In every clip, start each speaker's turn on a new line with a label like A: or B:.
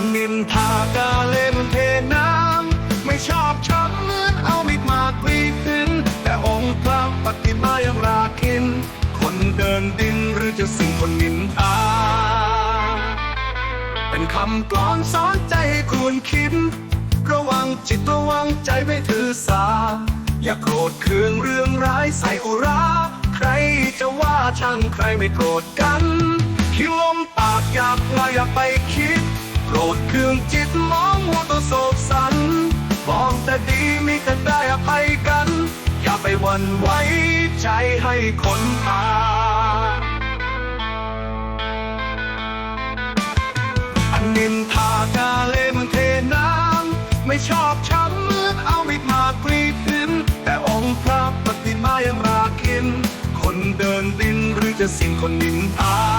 A: างนินทากาเล่นเทน้ำไม่ชอบช้ำเหมือนเอามิดมากรีดหินแต่องค์พระปฏิมายังราคิน คนเดินดินหรือจะสิ่งคนนินทาเป็นคำกลอนสอนใจให้คุณคิด ระวังจิตระวังใจไม่ถือสา อย่าโกรธเคืองเรื่องร้ายใส่อุรา ใครจะว่าช่างใครไม่โกรธกันคิดลมปากอยากม่าอยากไป โกรธเคืองจิตมองมัวตัวโศกสันบอกแต่ดีมีแต่ได้อภัยกัน อย่าไปวันไหวใจให้คนตาอันนินทากาเลมันเทน้ำไม่ชอบช้ำเมื่อเอามิดมากรีดขึ้นแต่องค์พระปฏิมายังราคิน คนเดินดินหรือจะสิ่งคนนินทา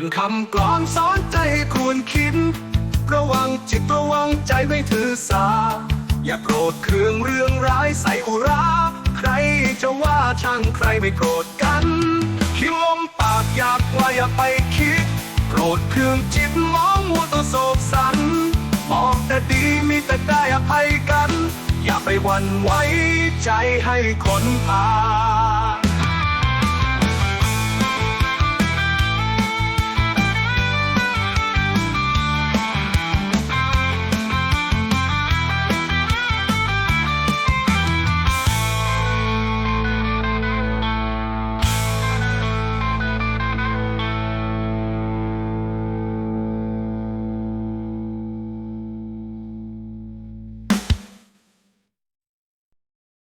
A: เป็นคำกลอนสอนใจให้ควรคิด ระวังจิตระวังใจไม่ถือสา อย่าโกรธเคืองเรื่องร้ายใส่อุรา ใครจะว่าช่างใครไม่โกรธกันคิ้วลมปากอยากว่าอย่าไปคิด โกรธเคืองจิตมองมัวตัวโศกสันมองแต่ดีมีแต่ได้อภัยกัน อย่าไปหวั่นไหวใจให้คนพาล